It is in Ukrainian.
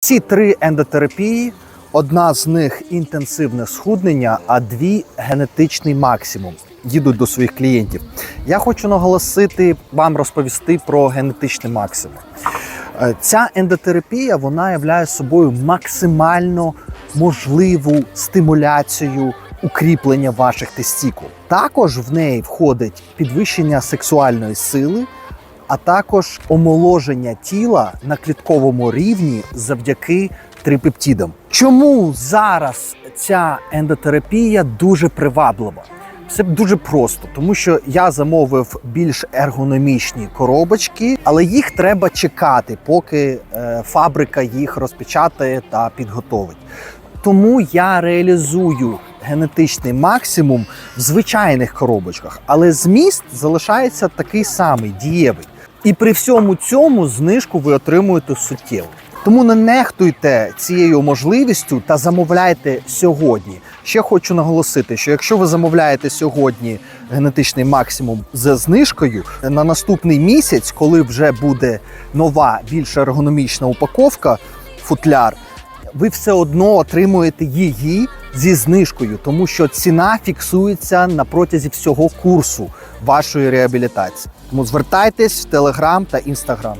Ці три ендотерапії. Одна з них інтенсивне схуднення, а дві генетичний максимум. Їдуть до своїх клієнтів. Я хочу наголосити вам розповісти про генетичний максимум. Е, Ця ендотерапія вона являє собою максимально можливу стимуляцію укріплення ваших тестікул. Також в неї входить підвищення сексуальної сили, а також омоложення тіла на клітковому рівні завдяки трипептидам. Чому зараз ця ендотерапія дуже приваблива? Це дуже просто, тому що я замовив більш ергономічні коробочки, але їх треба чекати, поки е, фабрика їх розпечатає та підготовить. Тому я реалізую генетичний максимум в звичайних коробочках, але зміст залишається такий самий дієвий. І при всьому цьому знижку ви отримуєте суттєво. Тому не нехтуйте цією можливістю та замовляйте сьогодні. Ще хочу наголосити, що якщо ви замовляєте сьогодні генетичний максимум за знижкою, на наступний місяць, коли вже буде нова, більш ергономічна упаковка, футляр, ви все одно отримуєте її зі знижкою, тому що ціна фіксується на протязі всього курсу вашої реабілітації. Тому звертайтесь в Телеграм та Інстаграм.